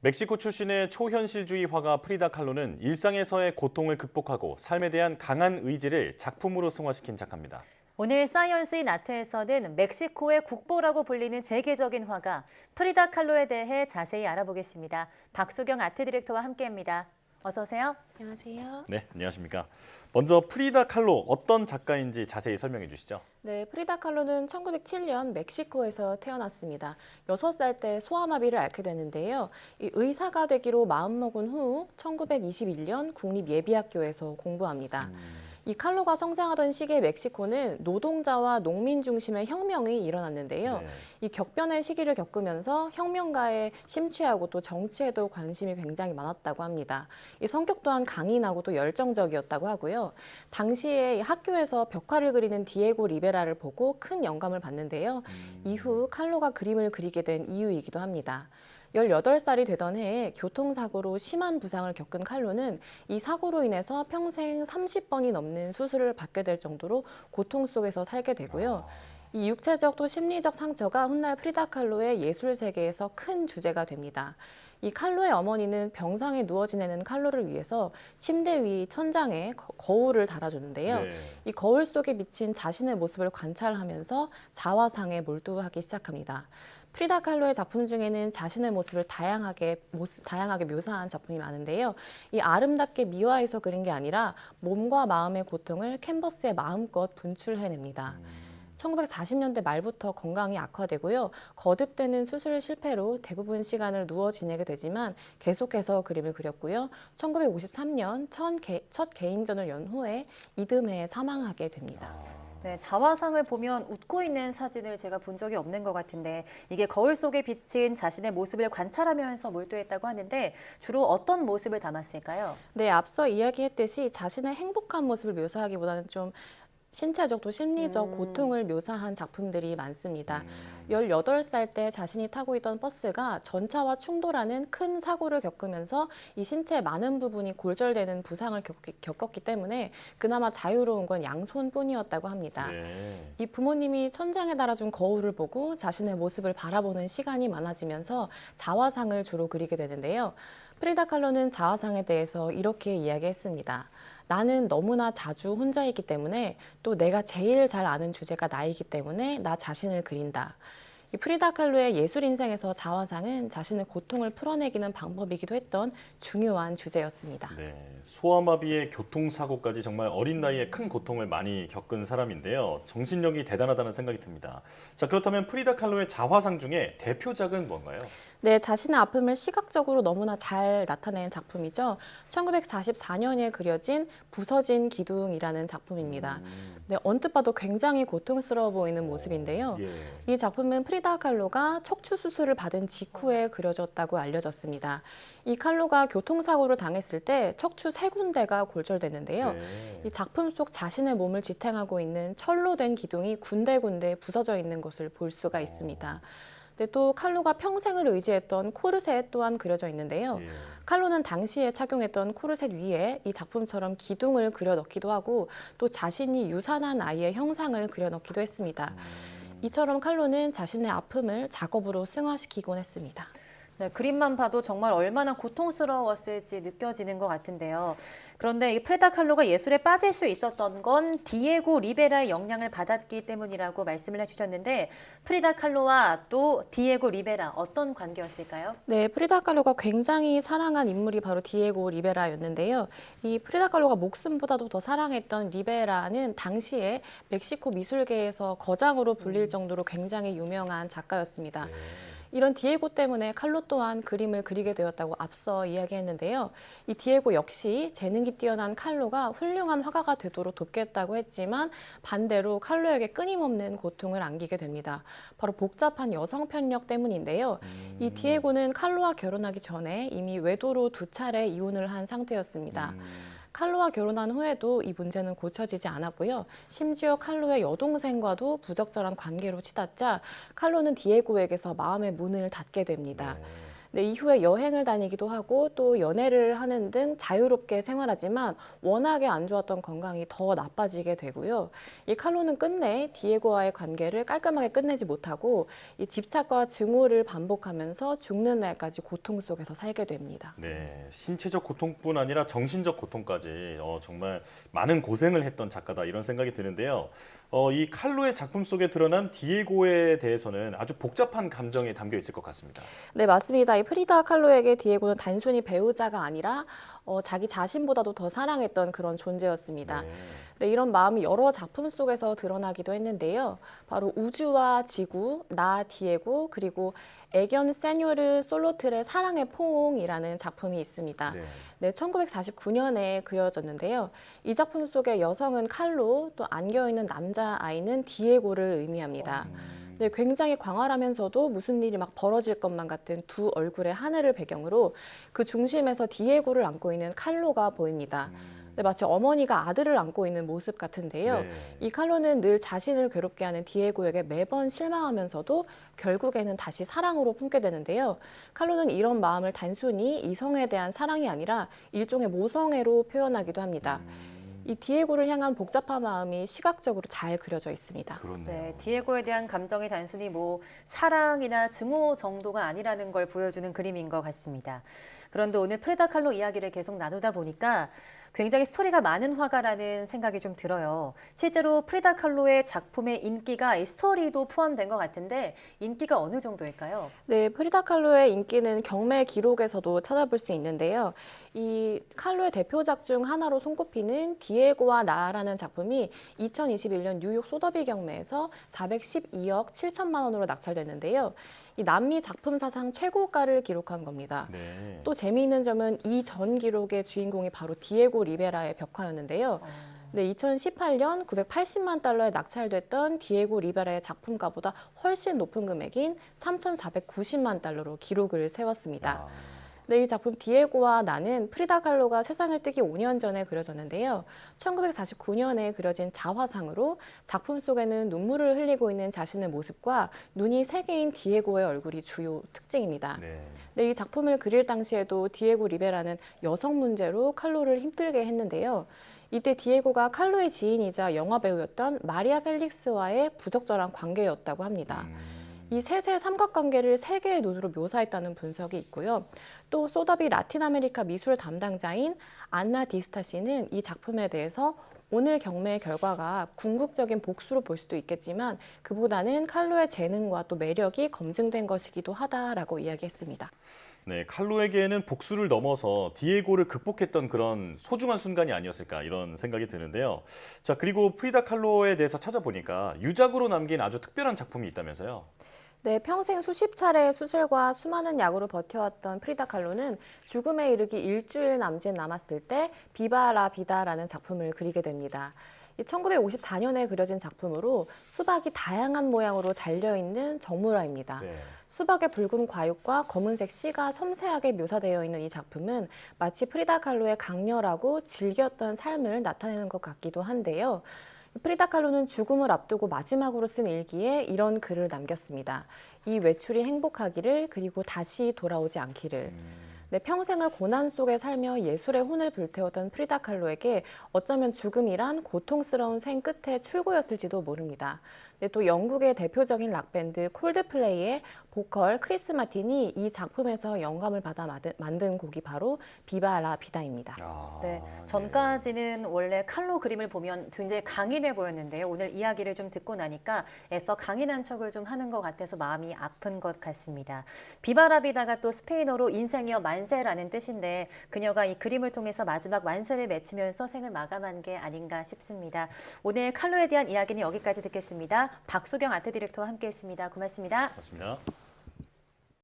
멕시코 출신의 초현실주의 화가 프리다 칼로는 일상에서의 고통을 극복하고 삶에 대한 강한 의지를 작품으로 승화시킨 작가입니다. 오늘 사이언스인 아트에서는 멕시코의 국보라고 불리는 세계적인 화가 프리다 칼로에 대해 자세히 알아보겠습니다. 박수경 아트 디렉터와 함께합니다. 어서 오세요. 안녕하세요. 네, 안녕하십니까. 먼저 프리다 칼로 어떤 작가인지 자세히 설명해 주시죠. 네, 프리다 칼로는 1907년 멕시코에서 태어났습니다. 6살 때 소아마비를 앓게 되는데요. 이 의사가 되기로 마음먹은 후 1921년 국립예비학교에서 공부합니다. 이 칼로가 성장하던 시기의 멕시코는 노동자와 농민 중심의 혁명이 일어났는데요. 네. 이 격변의 시기를 겪으면서 혁명가에 심취하고 또 정치에도 관심이 굉장히 많았다고 합니다. 이 성격 또한 강인하고 또 열정적이었다고 하고요. 당시에 이 학교에서 벽화를 그리는 디에고 리베라를 보고 큰 영감을 받는데요. 이후 칼로가 그림을 그리게 된 이유이기도 합니다. 18살이 되던 해에 교통사고로 심한 부상을 겪은 칼로는 이 사고로 인해서 평생 30번이 넘는 수술을 받게 될 정도로 고통 속에서 살게 되고요. 이 육체적 또 심리적 상처가 훗날 프리다 칼로의 예술 세계에서 큰 주제가 됩니다. 이 칼로의 어머니는 병상에 누워 지내는 칼로를 위해서 침대 위 천장에 거- 거울을 달아주는데요. 네. 이 거울 속에 비친 자신의 모습을 관찰하면서 자화상에 몰두하기 시작합니다. 프리다 칼로의 작품 중에는 자신의 모습을 다양하게 모습, 다양하게 묘사한 작품이 많은데요. 이 아름답게 미화해서 그린 게 아니라 몸과 마음의 고통을 캔버스에 마음껏 분출해냅니다. 1940년대 말부터 건강이 악화되고요. 거듭되는 수술 실패로 대부분 시간을 누워 지내게 되지만 계속해서 그림을 그렸고요. 1953년 첫, 개, 개인전을 연 후에 이듬해 사망하게 됩니다. 네, 자화상을 보면 웃고 있는 사진을 제가 본 적이 없는 것 같은데 이게 거울 속에 비친 자신의 모습을 관찰하면서 몰두했다고 하는데 주로 어떤 모습을 담았을까요? 네, 앞서 이야기했듯이 자신의 행복한 모습을 묘사하기보다는 좀 신체적 또 심리적 음. 고통을 묘사한 작품들이 많습니다. 18살 때 자신이 타고 있던 버스가 전차와 충돌하는 큰 사고를 겪으면서 이 신체 많은 부분이 골절되는 부상을 겪기, 겪었기 때문에 그나마 자유로운 건 양손뿐이었다고 합니다. 네. 이 부모님이 천장에 달아준 거울을 보고 자신의 모습을 바라보는 시간이 많아지면서 자화상을 주로 그리게 되는데요. 프리다 칼로는 자화상에 대해서 이렇게 이야기했습니다. 나는 너무나 자주 혼자이기 때문에 또 내가 제일 잘 아는 주제가 나이기 때문에 나 자신을 그린다. 이 프리다 칼로의 예술 인생에서 자화상은 자신의 고통을 풀어내기는 방법이기도 했던 중요한 주제였습니다. 네. 소아마비의 교통사고까지 정말 어린 나이에 큰 고통을 많이 겪은 사람인데요. 정신력이 대단하다는 생각이 듭니다. 자, 그렇다면 프리다 칼로의 자화상 중에 대표작은 뭔가요? 네, 자신의 아픔을 시각적으로 너무나 잘 나타낸 작품이죠. 1944년에 그려진 부서진 기둥이라는 작품입니다. 네, 언뜻 봐도 굉장히 고통스러워 보이는 모습인데요. 예. 이 작품은 프리다 칼로가 척추 수술을 받은 직후에 그려졌다고 알려졌습니다. 이 칼로가 교통사고를 당했을 때 척추 세 군데가 골절됐는데요. 네. 이 작품 속 자신의 몸을 지탱하고 있는 철로 된 기둥이 군데군데 부서져 있는 것을 볼 수가 있습니다. 근데 또 칼로가 평생을 의지했던 코르셋 또한 그려져 있는데요. 예. 칼로는 당시에 착용했던 코르셋 위에 이 작품처럼 기둥을 그려 넣기도 하고 또 자신이 유산한 아이의 형상을 그려 넣기도 했습니다. 이처럼 칼로는 자신의 아픔을 작업으로 승화시키곤 했습니다. 네, 그림만 봐도 정말 얼마나 고통스러웠을지 느껴지는 것 같은데요. 그런데 이 프레다 칼로가 예술에 빠질 수 있었던 건 디에고 리베라의 영향을 받았기 때문이라고 말씀을 해주셨는데 프리다 칼로와 또 디에고 리베라 어떤 관계였을까요? 네, 프리다 칼로가 굉장히 사랑한 인물이 바로 디에고 리베라였는데요. 이 프리다 칼로가 목숨보다도 더 사랑했던 리베라는 당시에 멕시코 미술계에서 거장으로 불릴 정도로 굉장히 유명한 작가였습니다. 이런 디에고 때문에 칼로 또한 그림을 그리게 되었다고 앞서 이야기했는데요. 이 디에고 역시 재능이 뛰어난 칼로가 훌륭한 화가가 되도록 돕겠다고 했지만 반대로 칼로에게 끊임없는 고통을 안기게 됩니다. 바로 복잡한 여성 편력 때문인데요. 이 디에고는 칼로와 결혼하기 전에 이미 외도로 두 차례 이혼을 한 상태였습니다. 칼로와 결혼한 후에도 이 문제는 고쳐지지 않았고요. 심지어 칼로의 여동생과도 부적절한 관계로 치닫자 칼로는 디에고에게서 마음의 문을 닫게 됩니다. 네. 네, 이후에 여행을 다니기도 하고 또 연애를 하는 등 자유롭게 생활하지만 워낙에 안 좋았던 건강이 더 나빠지게 되고요. 이 칼로는 끝내 디에고와의 관계를 깔끔하게 끝내지 못하고 이 집착과 증오를 반복하면서 죽는 날까지 고통 속에서 살게 됩니다. 네, 신체적 고통뿐 아니라 정신적 고통까지 어, 정말 많은 고생을 했던 작가다 이런 생각이 드는데요. 어, 이 칼로의 작품 속에 드러난 디에고에 대해서는 아주 복잡한 감정이 담겨 있을 것 같습니다. 네, 맞습니다. 이 프리다 칼로에게 디에고는 단순히 배우자가 아니라 어, 자기 자신보다도 더 사랑했던 그런 존재였습니다. 네. 네, 이런 마음이 여러 작품 속에서 드러나기도 했는데요. 바로 우주와 지구, 나 디에고, 그리고 에견 세뇨르 솔로틀의 사랑의 포옹이라는 작품이 있습니다. 네. 네, 1949년에 그려졌는데요. 이 작품 속의 여성은 칼로, 또 안겨 있는 남자 아이는 디에고를 의미합니다. 음, 네, 굉장히 광활하면서도 무슨 일이 막 벌어질 것만 같은 두 얼굴의 하늘을 배경으로 그 중심에서 디에고를 안고 있는 칼로가 보입니다. 음, 네, 마치 어머니가 아들을 안고 있는 모습 같은데요. 네. 이 칼로는 늘 자신을 괴롭게 하는 디에고에게 매번 실망하면서도 결국에는 다시 사랑으로 품게 되는데요. 칼로는 이런 마음을 단순히 이성에 대한 사랑이 아니라 일종의 모성애로 표현하기도 합니다. 음, 이 디에고를 향한 복잡한 마음이 시각적으로 잘 그려져 있습니다. 그렇네요. 네, 디에고에 대한 감정이 단순히 뭐 사랑이나 증오 정도가 아니라는 걸 보여주는 그림인 것 같습니다. 그런데 오늘 프레다 칼로 이야기를 계속 나누다 보니까 굉장히 스토리가 많은 화가라는 생각이 좀 들어요. 실제로 프리다 칼로의 작품의 인기가 이 스토리도 포함된 것 같은데 인기가 어느 정도일까요? 네, 프리다 칼로의 인기는 경매 기록에서도 찾아볼 수 있는데요. 이 칼로의 대표작 중 하나로 손꼽히는 디에고와 나라는 작품이 2021년 뉴욕 소더비 경매에서 412억 7천만 원으로 낙찰됐는데요. 이 남미 작품 사상 최고가를 기록한 겁니다. 네. 또 재미있는 점은 이 전 기록의 주인공이 바로 디에고 리베라의 벽화였는데요. 어, 네, 2018년 980만 달러에 낙찰됐던 디에고 리베라의 작품가보다 훨씬 높은 금액인 3,490만 달러로 기록을 세웠습니다. 아, 네, 이 작품 디에고와 나는 프리다 칼로가 세상을 뜨기 5년 전에 그려졌는데요. 1949년에 그려진 자화상으로 작품 속에는 눈물을 흘리고 있는 자신의 모습과 눈이 세 개인 디에고의 얼굴이 주요 특징입니다. 네. 네, 이 작품을 그릴 당시에도 디에고 리베라는 여성 문제로 칼로를 힘들게 했는데요. 이때 디에고가 칼로의 지인이자 영화 배우였던 마리아 펠릭스와의 부적절한 관계였다고 합니다. 음, 이 셋의 삼각관계를 세 개의 눈으로 묘사했다는 분석이 있고요. 또 소더비 라틴 아메리카 미술 담당자인 안나 디스타 씨는 이 작품에 대해서 오늘 경매의 결과가 궁극적인 복수로 볼 수도 있겠지만 그보다는 칼로의 재능과 또 매력이 검증된 것이기도 하다라고 이야기했습니다. 네, 칼로에게는 복수를 넘어서 디에고를 극복했던 그런 소중한 순간이 아니었을까 이런 생각이 드는데요. 자, 그리고 프리다 칼로에 대해서 찾아보니까 유작으로 남긴 아주 특별한 작품이 있다면서요. 네, 평생 수십 차례의 수술과 수많은 약으로 버텨왔던 프리다 칼로는 죽음에 이르기 일주일 남짓 남았을 때 비바라 비다라는 작품을 그리게 됩니다. 이 1954년에 그려진 작품으로 수박이 다양한 모양으로 잘려 있는 정물화입니다. 네. 수박의 붉은 과육과 검은색 씨가 섬세하게 묘사되어 있는 이 작품은 마치 프리다 칼로의 강렬하고 즐겼던 삶을 나타내는 것 같기도 한데요. 프리다 칼로는 죽음을 앞두고 마지막으로 쓴 일기에 이런 글을 남겼습니다. 이 외출이 행복하기를 그리고 다시 돌아오지 않기를. 음, 네, 평생을 고난 속에 살며 예술의 혼을 불태우던 프리다 칼로에게 어쩌면 죽음이란 고통스러운 생 끝의 출구였을지도 모릅니다. 네, 또 영국의 대표적인 락밴드 콜드플레이의 보컬 크리스 마틴이 이 작품에서 영감을 받아 만든- 만든 곡이 바로 비바라 비다입니다. 아, 네, 전까지는 원래 칼로 그림을 보면 굉장히 강인해 보였는데요. 오늘 이야기를 좀 듣고 나니까 애써 강인한 척을 좀 하는 것 같아서 마음이 아픈 것 같습니다. 비바라 비다가 또 스페인어로 인생이여 만세라는 뜻인데 그녀가 이 그림을 통해서 마지막 만세를 맺히면서 생을 마감한 게 아닌가 싶습니다. 오늘 칼로에 대한 이야기는 여기까지 듣겠습니다. 박수경 아트 디렉터와 함께했습니다. 고맙습니다. 맞습니다.